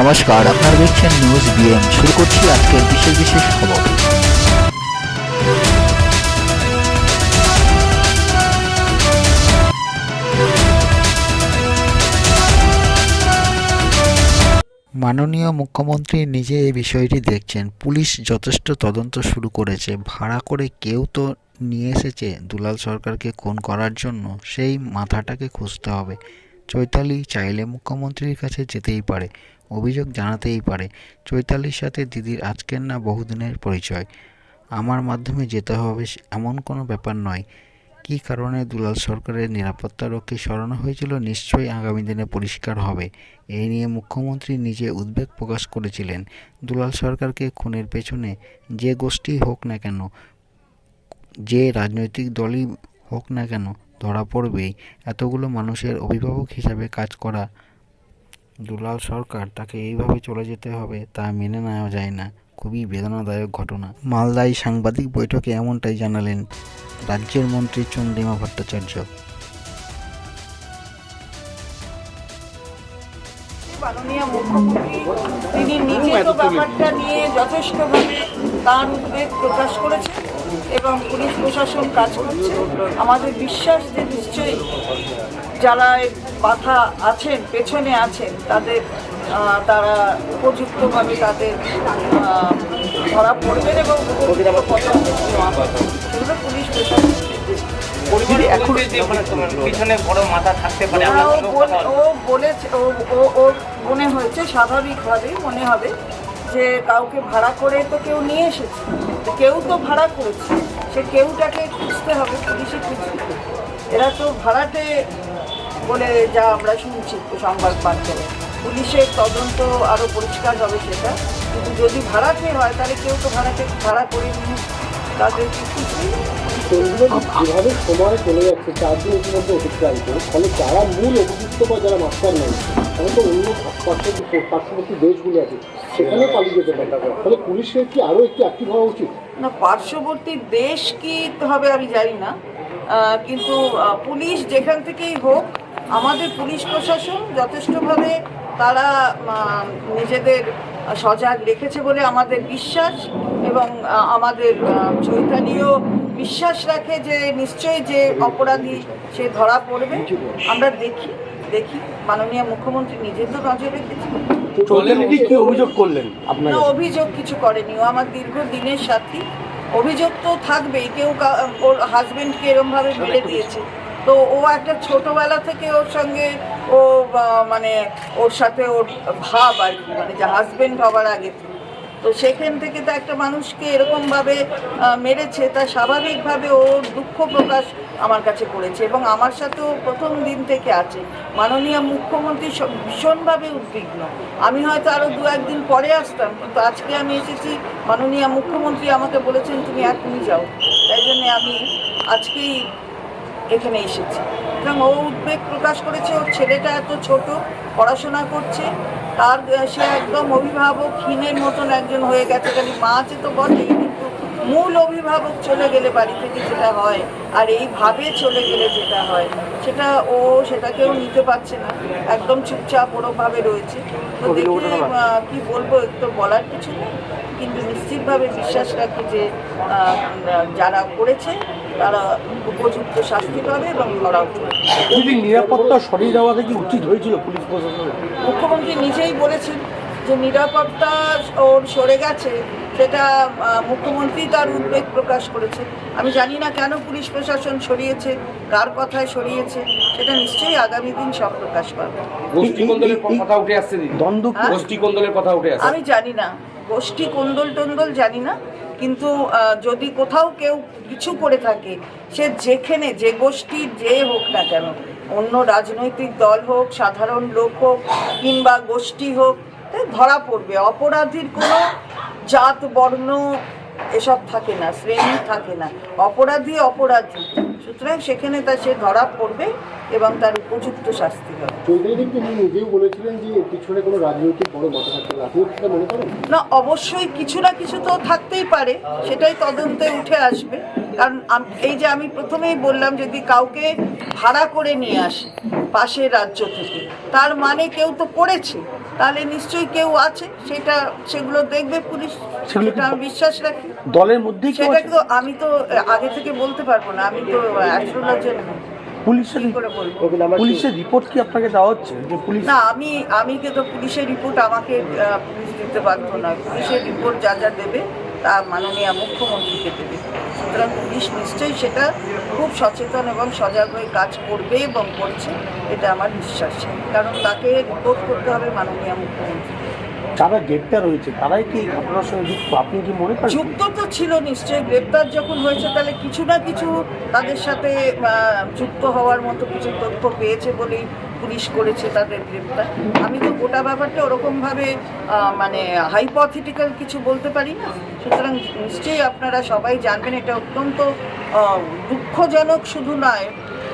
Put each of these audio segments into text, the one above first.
নমস্কার, আপনারা দেখছেন নিউজ বিএম শুরু করছি আজকের বিশেষ বিশেষ খবর। মাননীয় মুখ্যমন্ত্রী নিজে এই বিষয়টি দেখছেন। পুলিশ যথেষ্ট তদন্ত শুরু করেছে। ভাড়া করে কেউ তো নিয়ে এসেছে। দুলাল সরকারকে খুন করার জন্য সেই মাথাটাকে খুঁজতে হবে। চৈতালি চাইলে মুখ্যমন্ত্রীর কাছে যেতেই পারে। অভিযোগ জানাতেই পারে। চৈতালির সাথে দিদির আজকের না বহুদিনের পরিচয়। আমার মাধ্যমে যেতে হবে এমন কোনো ব্যাপার নয়। কী কারণে দুলাল সরকারের নিরাপত্তারক্ষী সরানো হয়েছিল নিশ্চয়ই আগামী দিনে পরিষ্কার হবে। এই নিয়ে মুখ্যমন্ত্রী নিজে উদ্বেগ প্রকাশ করেছিলেন। দুলাল সরকারকে খুনের পেছনে যে গোষ্ঠী হোক না কেন, যে রাজনৈতিক দলই হোক না কেন, ধরা পড়বেই। এতগুলো মানুষের অভিভাবক হিসাবে কাজ করা দুলাল সরকার তাকে এইভাবে চলে যেতে হবে তা মেনে নেওয়া যায় না। খুবই বেদনাদায়ক ঘটনা। মালদায় সাংবাদিক বৈঠকে এমনটাই জানালেন রাজ্যের মন্ত্রী চন্দ্রিমা ভট্টাচার্য। মুখ্যমন্ত্রী, তিনি নিজে তো ব্যাপারটা নিয়ে যথেষ্টভাবে তার উদ্বেগ প্রকাশ করেছেন। এবং পুলিশ প্রশাসন কাজ করছে। আমাদের বিশ্বাস যে নিশ্চয়ই যারা বাধা আছেন পেছনে আছেন তাদের তারা উপযুক্তভাবে তাদের ধরা পড়বেন এবং সেগুলো পুলিশ প্রশাসন দিদি এখন যে মানে তোমার পিছনে বড় মাথা থাকতে পারে ও বলেছে ও ও- ওর মনে হয়েছে স্বাভাবিকভাবেই মনে হবে যে কাউকে ভাড়া করে তো কেউ নিয়ে এসেছে। কেউ তো ভাড়া করেছে, সে কেউটাকে খুঁজতে হবে, পুলিশে খুঁজতে এরা তো ভাড়াতে বলে যা আমরা শুনছি সংবাদ মাধ্যমে। পুলিশের তদন্ত আরও পরিষ্কার হবে সেটা। কিন্তু যদি ভাড়াতে হয়, তাহলে কেউ তো ভাড়াতে ভাড়া করে নিয়ে তাদেরকে খুঁজবে সেগুলো যেভাবে সময় চলে যাচ্ছে, চার দিন ইতিমধ্যে অতিক্রান্ত। ফলে যারা মূল অভিযুক্ত বা যারা মাস্টার নেই তারা তো অন্য পার্শ্ববর্তী পার্শ্ববর্তী দেশগুলো আছে সেখানে পালিয়ে যেতে পারে। ফলে পুলিশের কি আরও একটি অ্যাক্টিভ হওয়া উচিত? না, পার্শ্ববর্তী দেশ কি হবে আমি জানি না। কিন্তু পুলিশ যেখান থেকেই হোক, আমাদের পুলিশ প্রশাসন যথেষ্টভাবে তারা নিজেদের সজাগ রেখেছে বলে আমাদের বিশ্বাস এবং আমাদের চৈতালিও বিশ্বাস রাখে যে নিশ্চয়ই যে অপরাধী সে ধরা পড়বে। আমরা দেখি দেখি। মাননীয় মুখ্যমন্ত্রী নিজে তো নজর রেখেছে চৈতালিদি কি অভিযোগ করলেন আপনার না অভিযোগ কিছু করেনি। ও আমার দীর্ঘ দিনের সাথী। অভিযোগ তো থাকবেই। কেউ ওর হাজবেন্ডকে এরমভাবে মেরে দিয়েছে। তো ও একটা ছোটবেলা থেকে ওর সঙ্গে ও মানে ওর সাথে ওর ভাব আর কি। মানে যে হাজবেন্ড হবার আগে। থেকে। তো সেখান থেকে তো একটা মানুষকে এরকমভাবে মেরেছে, তা স্বাভাবিকভাবে ওর দুঃখ প্রকাশ আমার কাছে করেছে এবং আমার সাথেও প্রথম দিন থেকে আছে। মাননীয় মুখ্যমন্ত্রী ভীষণভাবে উদ্বিগ্ন। আমি হয়তো আরও দু একদিন পরে আসতাম, কিন্তু আজকে আমি এসেছি, মাননীয় মুখ্যমন্ত্রী আমাকে বলেছেন, তুমি এখনই যাও। তাই জন্যে আমি আজকেই এখানে এসেছি। এবং ও উদ্বেগ প্রকাশ করেছে, ওর ছেলেটা এত ছোট, পড়াশোনা করছে তার সে একদম অভিভাবক অভিভাবকহীনের মতন একজন হয়ে গেছে খালি মা আছে তো বটেই কিন্তু মূল অভিভাবক চলে গেলে বাড়ি থেকে যেটা হয় আর এইভাবে চলে গেলে যেটা হয় সেটা ও সেটাকেও নিতে পারছে না একদম চুপচাপ ওরকমভাবে রয়েছে। তো দেখে কি বলব একটু বলার কিছু নেই কিন্তু নিশ্চিতভাবে বিশ্বাস রাখি যে যারা করেছে তারা উপযুক্ত শাস্তি পাবে এবং নিরাপত্তা সরিয়ে দেওয়াটা কি উচিত হয়েছিল পুলিশ প্রশাসনের? মুখ্যমন্ত্রী নিজেই বলেছেন যে নিরাপত্তা ওর সরে গেছে সেটা মুখ্যমন্ত্রী তার উদ্বেগ প্রকাশ করেছে। আমি জানি না কেন পুলিশ প্রশাসন সরিয়েছে কার কথায় সরিয়েছে সেটা নিশ্চয়ই আগামী দিন সব প্রকাশ পাবে গোষ্ঠী কোন্দলের কথা উঠে আসছে দিদি। দ্বন্দ্ব? গোষ্ঠী কোন্দলের কথা উঠে আমি জানি না। গোষ্ঠী কোন্দল টন্দল জানি না। কিন্তু যদি কোথাও কেউ কিছু করে থাকে, সে যেখানে যে গোষ্ঠীর যে হোক না কেন, অন্য রাজনৈতিক দল হোক, সাধারণ লোক হোক, কিংবা গোষ্ঠী হোক ধরা পড়বে। অপরাধীর কোনো জাত, বর্ণ এসব থাকে না, শ্রেণি থাকে না। অপরাধী অপরাধী। সুতরাং সেখানে তার সে ধরা পড়বে এবং তার উপযুক্ত শাস্তি হবে। চৈতালি তিনি নিজেও বলেছিলেন যে পিছনে কোনো রাজনৈতিক বড় মাথা থাকতে পারে সেটা মনে করেন? না অবশ্যই কিছু না কিছু তো থাকতেই পারে সেটাই তদন্তে উঠে আসবে। কারণ এই যে আমি প্রথমেই বললাম যদি কাউকে ভাড়া করে নিয়ে আসে পাশের রাজ্য থেকে তার মানে কেউ তো করেছে তাহলে নিশ্চয়ই কেউ আছে সেটা সেগুলো দেখবে পুলিশ সেটা আমি বিশ্বাস রাখি। দলের মধ্যে কেউ সেটা তো আমি তো আগে থেকে বলতে পারব না আমি তো পুলিশের রিপোর্ট কি আপনাকে দেওয়া হচ্ছে? যে পুলিশ না আমি আমি কিন্তু পুলিশের রিপোর্ট আমাকে পুলিশ দিতে বাধ্য নয়। পুলিশের রিপোর্ট যা যা দেবে তা মাননীয় মুখ্যমন্ত্রীকে দেবে। সুতরাং পুলিশ নিশ্চয়ই সেটা খুব সচেতন এবং সজাগ হয়ে কাজ করবে এবং করছে এটা আমার বিশ্বাস। কারণ তাকে রিপোর্ট করতে হবে মাননীয় মুখ্যমন্ত্রী। যারা গ্রেপ্তার হয়েছে? তারাই কি ঘটনার সঙ্গে যুক্ত? আপনি কি মনে করেন? যুক্ত তো ছিল নিশ্চয়ই। গ্রেপ্তার যখন হয়েছে, তাহলে কিছু না কিছু তাদের সাথে যুক্ত হওয়ার মতো কিছু তথ্য পেয়েছে বলেই পুলিশ করেছে তাদের গ্রেপ্তার। আমি তো গোটা ব্যাপারটা ওরকমভাবে মানে হাইপথিটিক্যাল কিছু বলতে পারি না। সুতরাং নিশ্চয়ই আপনারা সবাই জানবেন, এটা অত্যন্ত দুঃখজনক শুধু নয়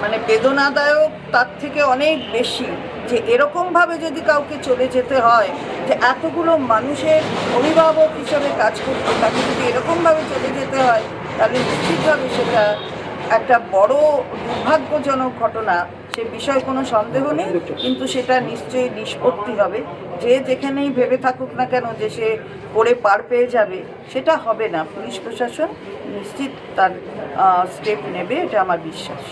মানে বেদনাদায়ক তার থেকে অনেক বেশি। যে এরকমভাবে যদি কাউকে চলে যেতে হয়, যে এতগুলো মানুষের অভিভাবক হিসাবে কাজ করতে, তাকে যদি এরকমভাবে চলে যেতে হয়, তাহলে নিশ্চিতভাবে সেটা একটা বড় দুর্ভাগ্যজনক ঘটনা। সে বিষয়ে কোনো সন্দেহ নেই, কিন্তু সেটা নিশ্চয়ই নিষ্পত্তি হবে। যে যেখানেই ভেবে থাকুক না কেন যে সে করে পার পেয়ে যাবে, সেটা হবে না। পুলিশ প্রশাসন নিশ্চিত তার স্টেপ নেবে, এটা আমার বিশ্বাস।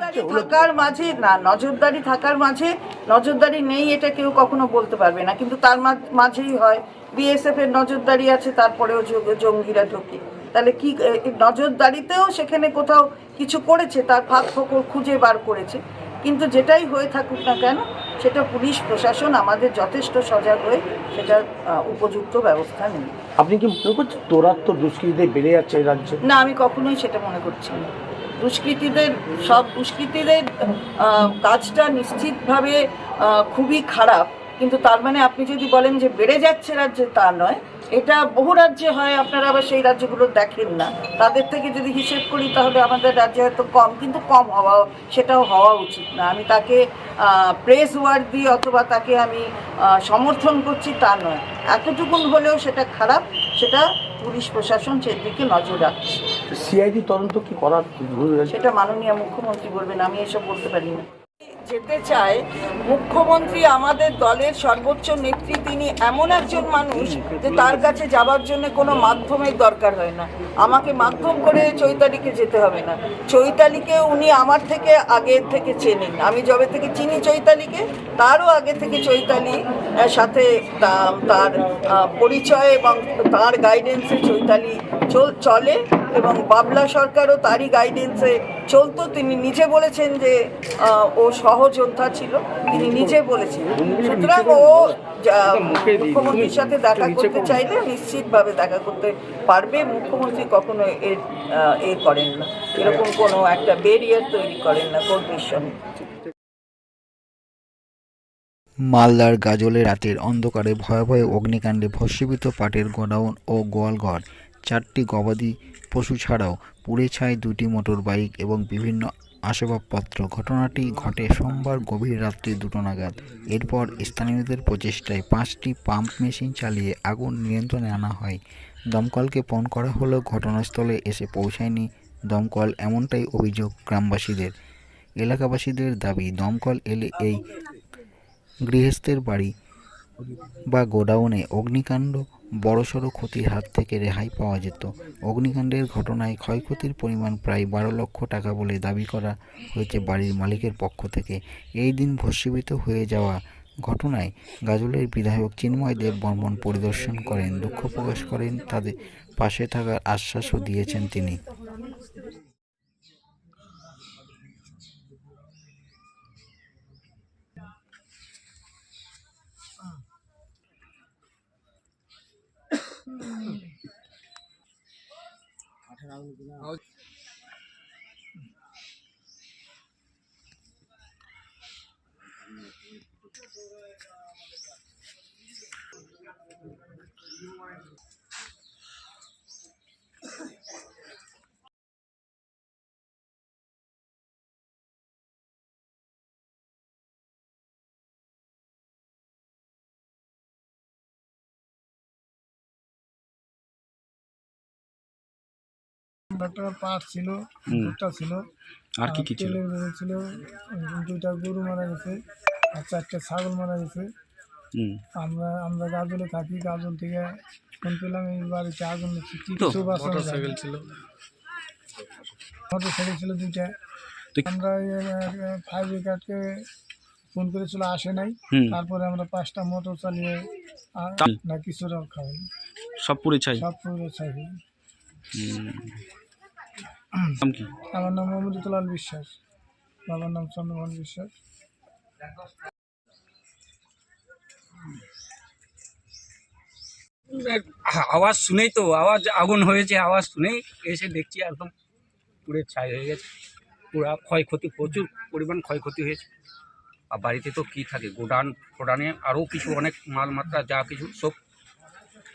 থাকার মাঝে না নজরদারি থাকার মাঝে নজরদারি নেই এটা কেউ কখনো বলতে পারবে না। কিন্তু তার মা- মাঝেই হয়। বিএসএফ এর নজরদারি আছে তারপরেও জঙ্গিরা ঢোকে। তাহলে কি নজরদারিতেও সেখানে কোথাও কিছু করেছে তার ফাঁক ফোকর খুঁজে বার করেছে। কিন্তু যেটাই হয়ে থাকুক না কেন সেটা পুলিশ প্রশাসন আমাদের যথেষ্ট সজাগ হয়ে সেটা উপযুক্ত ব্যবস্থা নেবে। আপনি কি মনে করছেন দৌরাত্ম দুষ্কৃতীদের বেড়ে যাচ্ছে এই রাজ্যে? না আমি কখনোই সেটা মনে করছি না। দুষ্কৃতীদের, সব দুষ্কৃতীদের কাজটা নিশ্চিতভাবে খুবই খারাপ। কিন্তু তার মানে আপনি যদি বলেন যে বেড়ে যাচ্ছে রাজ্যে, তা নয়। এটা বহু রাজ্যে হয়, আপনারা আবার সেই রাজ্যগুলো দেখেন না। তাদের থেকে যদি হিসেব করি, তাহলে আমাদের রাজ্যে হয়তো কম, কিন্তু কম হওয়া সেটাও হওয়া উচিত না। আমি তাকে প্রেস ওয়ার্ড দিই অথবা তাকে আমি সমর্থন করছি, তা নয়। এতটুকুন হলেও সেটা খারাপ, সেটা পুলিশ প্রশাসন সেদিকে নজর রাখছে। সিআইডি তদন্ত কি করার সেটা মাননীয় মুখ্যমন্ত্রী বলবেন আমি এসব বলতে পারি না। যেতে চায়, মুখ্যমন্ত্রী আমাদের দলের সর্বোচ্চ নেত্রী, তিনি এমন একজন মানুষ যে তার কাছে যাবার জন্য কোনো মাধ্যমের দরকার হয় না। আমাকে মাধ্যম করে চৈতালিকে যেতে হবে না। চৈতালিকে উনি আমার থেকে আগের থেকে চেনেন। আমি যবে থেকে চিনি চৈতালিকে, তারও আগে থেকে চৈতালি সাথে তার পরিচয় এবং তার গাইডেন্সে চৈতালি চল- চলে এবং বাবলা সরকারও তারই গাইডেন্সে চলতো তিনি নিজে বলেছেন যে ও সহযোদ্ধা ছিল, তিনি নিজে বলেছেন। সুতরাং ও মুখ্যমন্ত্রীর সাথে দেখা করতে চাইলে নিশ্চিতভাবে দেখা করতে পারবে। মুখ্যমন্ত্রী কখনো এর এ করেন না। এরকম কোনো একটা বেরিয়ার তৈরি করেন না কর্মীর সঙ্গে মালদার গাজলে রাতের অন্ধকারে ভয়াবহ অগ্নিকাণ্ডে ভস্মীভূত পাটের গোডাউন ও গোয়ালঘর। চারটি গবাদি পশু ছাড়াও পুড়ে ছায় দুটি মোটর বাইক এবং বিভিন্ন আসবাবপত্র। ঘটনাটি ঘটে সোমবার গভীর রাত্রি দুটো নাগাদ। এরপর স্থানীয়দের প্রচেষ্টায় পাঁচটি পাম্প মেশিন চালিয়ে আগুন নিয়ন্ত্রণে আনা হয়। দমকলকে ফোন করা হলেও ঘটনাস্থলে এসে পৌঁছায়নি দমকল, এমনটাই অভিযোগ গ্রামবাসীদের। এলাকাবাসীদের দাবি, দমকল এলে এই গৃহস্থের বাড়ি বা গোডাউনে অগ্নিকাণ্ড বড়সড় ক্ষতির হাত থেকে রেহাই পাওয়া যেত। অগ্নিকাণ্ডের ঘটনায় ক্ষয়ক্ষতির পরিমাণ প্রায় বারো লক্ষ টাকা বলে দাবি করা হয়েছে বাড়ির মালিকের পক্ষ থেকে। এই দিন ভস্মীভূত হয়ে যাওয়া ঘটনায় গাজলের বিধায়ক চিন্ময় দেব বর্মন পরিদর্শন করেন। দুঃখ প্রকাশ করেন তাদের পাশে থাকার আশ্বাসও দিয়েছেন তিনি। 아, 잘 나오는구나. 어, টাকার পাট ছিল দুটা ছিল। আর কি কি ছিল? ছিল দুইটা গরু মারা গেছে আর চারটা ছাগল মারা গেছে। আমরা আমরা গাজলে থাকি গাজল থেকে ফোন পেলাম এই বাড়িতে আগুন? কিছু ছিল মোটর সাইকেল ছিল। দুইটা। আমরা ফায়ার ব্রিগেডকে ফোন করেছিল আসে নাই। তারপরে আমরা পাঁচটা মোটর চালিয়ে না কিছুটা খাই সব পুড়ে ছাই। সব পুরো চাই হুম। নাম কি? আমার নাম অমৃতলাল বিশ্বাস। বাবার নাম চন্দ্রমোহন বিশ্বাস। আওয়াজ শুনেই তো আওয়াজ আগুন হয়েছে আওয়াজ শুনেই এসে দেখছি একদম পুড়ে ছাই হয়ে গেছে। পুরা ক্ষয়ক্ষতি প্রচুর পরিমাণ ক্ষয়ক্ষতি হয়েছে। আর বাড়িতে তো কি থাকে গোডান ফোডানে আরও কিছু অনেক মালমাত্রা যা কিছু সব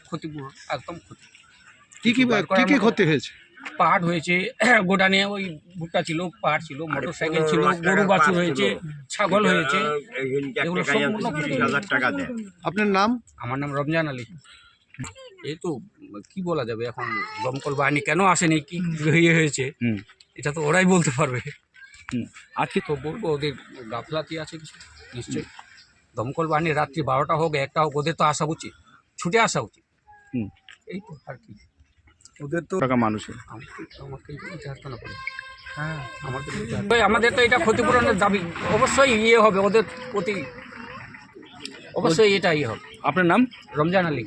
ক্ষতিপূরণ একদম ক্ষতি। কি কি ক্ষতি হয়েছে? পাট হয়েছে গোডানে ওই ভুট্টা ছিল পাট ছিল মোটর সাইকেল ছিল গরু বাছুর হয়েছে ছাগল হয়েছে। এগুলো সম্পূর্ণ। আপনার নাম? আমার নাম রমজান আলী। এই তো কি বলা যাবে এখন দমকল বাহিনী কেন আসেনি? কি ইয়ে হয়েছে? হুম। এটা তো ওরাই বলতে পারবে। হুম। আজকে তো বলব ওদের গাফলাতি আছে কিছু? নিশ্চয়ই। দমকল বাহিনী রাত্রি বারোটা হোক একটা হোক ওদের তো আসা উচিত। ছুটে আসা উচিত। হুম। এই তো আর কি। ওদের তো টাকা মানুষের। হ্যাঁ আমাদের তো এটা ক্ষতিপূরণের দাবি। অবশ্যই ইয়ে হবে ওদের প্রতি অবশ্যই এটা ইয়ে হবে। আপনার নাম? রমজান আলী।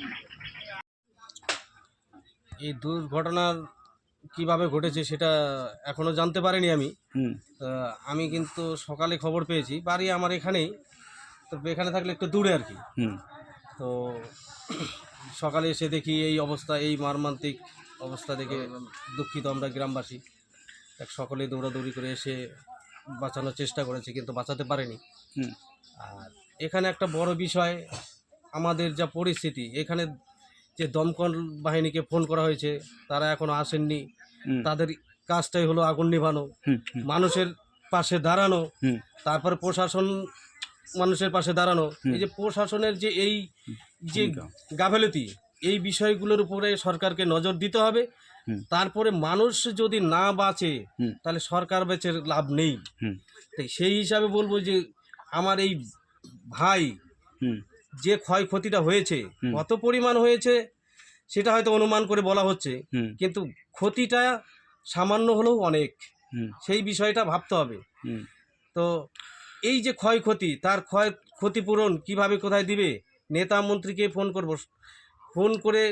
এই দুর্ঘটনার কীভাবে ঘটেছে সেটা এখনও জানতে পারিনি আমি। তা আমি কিন্তু সকালে খবর পেয়েছি বাড়ি আমার এখানেই। তো এখানে থাকলে একটু দূরে আর কি। হুম। তো সকালে এসে দেখি এই অবস্থা এই মারমান্তিক অবস্থা দেখে দুঃখিত আমরা গ্রামবাসী। এক সকলে দৌড়াদৌড়ি করে এসে বাঁচানোর চেষ্টা করেছে কিন্তু বাঁচাতে পারেনি। আর এখানে একটা বড় বিষয় আমাদের যা পরিস্থিতি এখানে যে দমকল বাহিনীকে ফোন করা হয়েছে তারা এখনও আসেননি। তাদের কাজটাই হলো আগুন নিভানো মানুষের পাশে দাঁড়ানো তারপরে প্রশাসন মানুষের পাশে দাঁড়ানো। এই যে প্রশাসনের যে এই যে। গাফেলতি এই বিষয়গুলোর উপরে সরকারকে নজর দিতে হবে। তারপরে মানুষ যদি না বাঁচে তাহলে সরকার বেঁচে লাভ নেই। তাই সেই হিসাবে বলব যে আমার এই ভাই যে ক্ষয়ক্ষতিটা হয়েছে কত পরিমাণ হয়েছে সেটা হয়তো অনুমান করে বলা হচ্ছে। কিন্তু ক্ষতিটা সামান্য হলেও অনেক। সেই বিষয়টা ভাবতে হবে। তো এই যে ক্ষয়ক্ষতি তার ক্ষয় ক্ষতিপূরণ কীভাবে কোথায় দিবে? নেতা মন্ত্রীকে ফোন করব। ফোন করে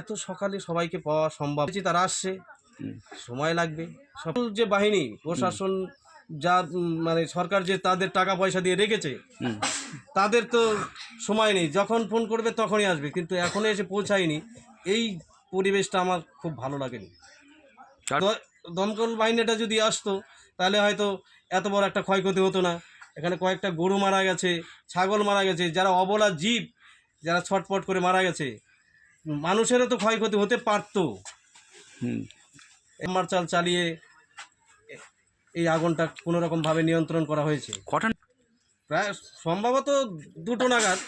এত সকালে সবাইকে পাওয়া সম্ভব। তারা আসছে সময় লাগবে। সকল যে বাহিনী প্রশাসন যা মানে সরকার যে তাদের টাকা পয়সা দিয়ে রেখেছে তাদের তো সময় নেই। যখন ফোন করবে তখনই আসবে। কিন্তু এখনও এসে পৌঁছায়নি। এই পরিবেশটা আমার খুব ভালো লাগেনি। দমকল বাহিনীটা যদি আসতো তাহলে হয়তো এত বড় একটা ক্ষয়ক্ষতি হতো না। এখানে কয়েকটা গরু মারা গেছে ছাগল মারা গেছে যারা অবলা জীব যারা ছটপট করে মারা গেছে মানুষেরও তো ক্ষয়ক্ষতি হতে পারতো। হুম। চাল চালিয়ে এই আগুনটা কোনো রকমভাবে নিয়ন্ত্রণ করা হয়েছে। প্রায় সম্ভবত দুটো নাগাদ।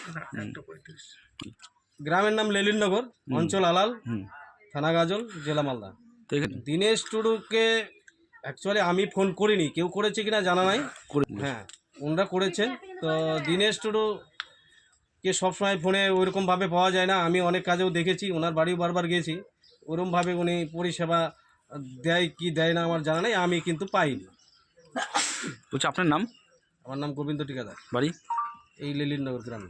গ্রামের নাম লেলিননগর অঞ্চল আলাল থানা গাজল জেলা মালদা। দিনেশ টুডুকে অ্যাকচুয়ালি আমি ফোন করিনি। কেউ করেছে কিনা জানা নাই। হ্যাঁ ওনারা করেছেন। তো দিনেশ টুডু কে সবসময় ফোনে ওইরকমভাবে পাওয়া যায় না আমি অনেক কাজেও দেখেছি ওনার বাড়িও বারবার গেছি ওরকমভাবে উনি পরিষেবা দেয় কি দেয় না আমার জানা নেই আমি কিন্তু পাইনি। বলছি আপনার নাম? আমার নাম গোবিন্দ টিকাদার বাড়ি? এই লিলিনগর গ্রামে।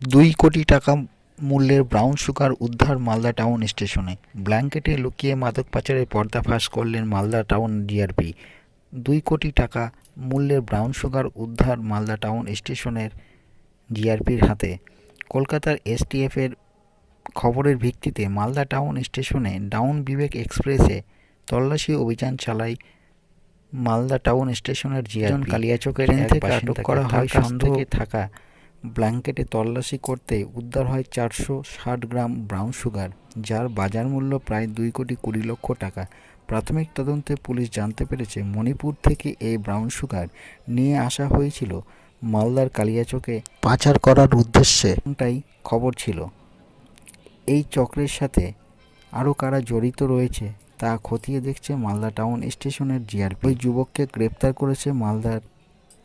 দুই কোটি টাকা মূল্যের ব্রাউন সুগার উদ্ধার মালদা টাউন স্টেশনে। ব্ল্যাঙ্কেটে লুকিয়ে মাদক পাচারের পর্দাফাশ করলেন মালদা টাউন জিআরপি দুই কোটি টাকা মূল্যের ব্রাউন সুগার উদ্ধার মালদা টাউন স্টেশনের জিআরপির হাতে। কলকাতার এসটিএফের খবরের ভিত্তিতে মালদা টাউন স্টেশনে ডাউন বিবেক এক্সপ্রেসে তল্লাশি অভিযান চালায় মালদা টাউন স্টেশনের জিআরপি। কালিয়াচকের থেকে আটক করা হয় সন্দেহে থাকা ব্ল্যাঙ্কেটে তল্লাশি করতে উদ্ধার হয় চারশো ষাট গ্রাম ব্রাউন সুগার যার বাজার মূল্য প্রায় দুই কোটি কুড়ি লক্ষ টাকা। প্রাথমিক তদন্তে পুলিশ জানতে পেরেছে মণিপুর থেকে এই ব্রাউন সুগার নিয়ে আসা হয়েছিল মালদার কালিয়াচকে। পাচার করার উদ্দেশ্যে। এমনটাই খবর ছিল। এই চক্রের সাথে আরও কারা জড়িত রয়েছে তা খতিয়ে দেখছে মালদা টাউন স্টেশনের জিআরপি। ওই যুবককে গ্রেপ্তার করেছে মালদার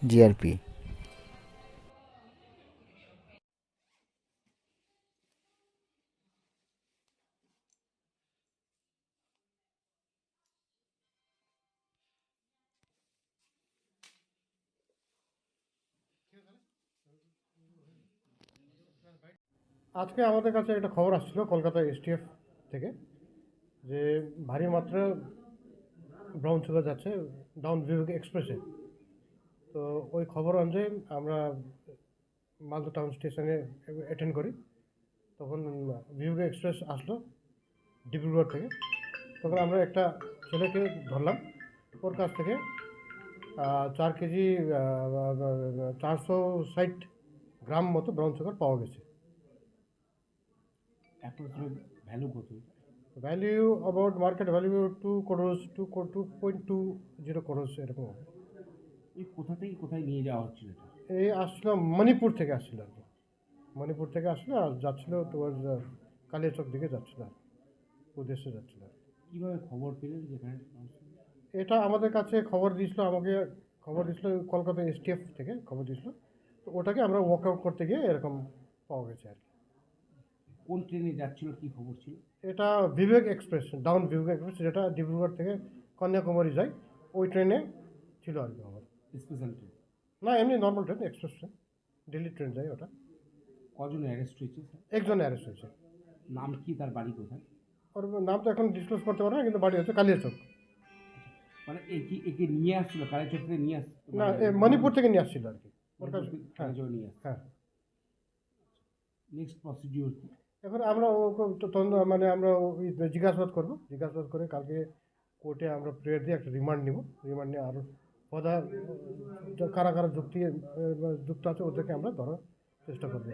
জিআরপি। আজকে আমাদের কাছে একটা খবর আসছিল কলকাতা এসটিএফ থেকে যে ভারী মাত্রা ব্রাউন সুগার যাচ্ছে ডাউন বিভাগ এক্সপ্রেসে। তো ওই খবর অনুযায়ী আমরা মালদা টাউন স্টেশনে অ্যাটেন্ড করি। তখন বিভাগ এক্সপ্রেস আসলো ডিব্রুগড় থেকে। তখন আমরা একটা ছেলেকে ধরলাম। ওর কাছ থেকে চার কেজি চারশো ষাট গ্রাম মতো ব্রাউন সুগার পাওয়া গেছে। Value about market value two crores two two point two zero crores এরকম হবে। এই কোথা থেকে কোথায় নিয়ে যাওয়া হচ্ছিল এটা? এই আসছিল মণিপুর থেকে আসছিল আর কি। মণিপুর থেকে আসছিল আর যাচ্ছিল টুয়ার্ডস কালিয়াচক দিকে যাচ্ছিল আর উদ্দেশ্যে যাচ্ছিল আর। কীভাবে খবর পেলেন যেখানে এটা আমাদের কাছে খবর দিয়েছিল আমাকে খবর দিয়েছিল কলকাতা এসটিএফ থেকে খবর দিয়েছিল। তো ওটাকে আমরা ওয়ার্কআউট করতে গিয়ে এরকম পাওয়া গেছে আর কি। কোন ট্রেনে যাচ্ছিল কি খবর ছিল? এটা Vivek express down Vivek express যেটা ডিব্রুগড় থেকে কন্যাকুমারী যায় ওই ট্রেনে ছিল আর কি আমার স্পেশাল ট্রেন? না এমনি normal train express train Delhi train যায় ওটা। কজন অ্যারেস্ট হয়েছে একজন অ্যারেস্ট হয়েছে। নাম কি তার বাড়ি কোথায়? ওর নাম তো এখন ডিসক্লোজ করতে পারব না কিন্তু বাড়ি হচ্ছে কালিয়াচক মানে একে একে নিয়ে আসছিল কালেচক থেকে নিয়ে আসছিল না এ মণিপুর থেকে নিয়ে আসছিল আর কি। ওর কাছে হ্যাঁ। কালেচক নিয়ে হ্যাঁ। নেক্সট প্রসিডিওর কি? এখন আমরা মানে আমরা জিজ্ঞাসাবাদ করব। জিজ্ঞাসাবাদ করে কালকে কোর্টে আমরা প্রেয়ার দিয়ে একটা রিমান্ড নিব। রিমান্ড নিয়ে আরও পদা কারা কারা যুক্তি যুক্ত আছে ওদেরকে আমরা ধরার চেষ্টা করব।